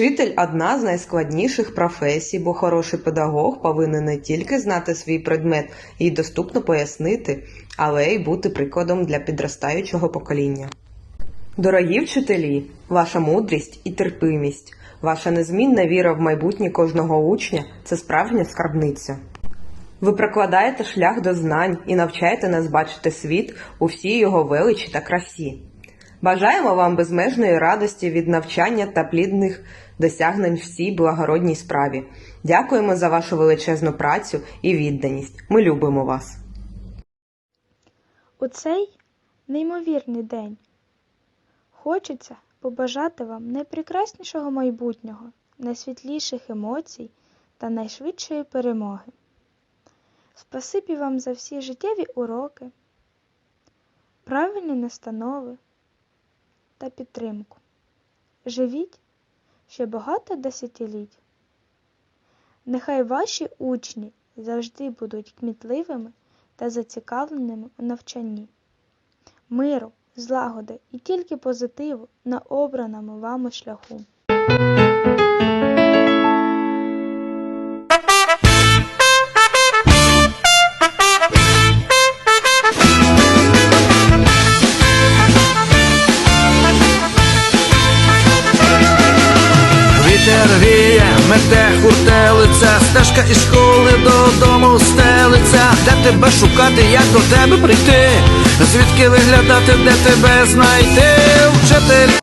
Вчитель одна з найскладніших професій, бо хороший педагог повинен не тільки знати свій предмет і доступно пояснити, але й бути прикладом для підростаючого покоління. Дорогі вчителі, ваша мудрість і терпимість, ваша незмінна віра в майбутнє кожного учня це справжня скарбниця. Ви прокладаєте шлях до знань і навчаєте нас бачити світ у всій його величі та красі. Бажаємо вам безмежної радості від навчання та плідних досягнень в цій благородній справі. Дякуємо за вашу величезну працю і відданість. Ми любимо вас. У цей неймовірний день хочеться побажати вам найпрекраснішого майбутнього, найсвітліших емоцій та найшвидшої перемоги. Спасибі вам за всі життєві уроки, правильні настанови та підтримку. Живіть ще багато десятиліть. Нехай ваші учні завжди будуть кмітливими та зацікавленими у навчанні. Миру, злагоди і тільки позитиву на обраному вами шляху. Віє, мете хуртелиця, стежка із школи додому стелиця, де тебе шукати, як до тебе прийти, звідки виглядати, де тебе знайти, вчитель.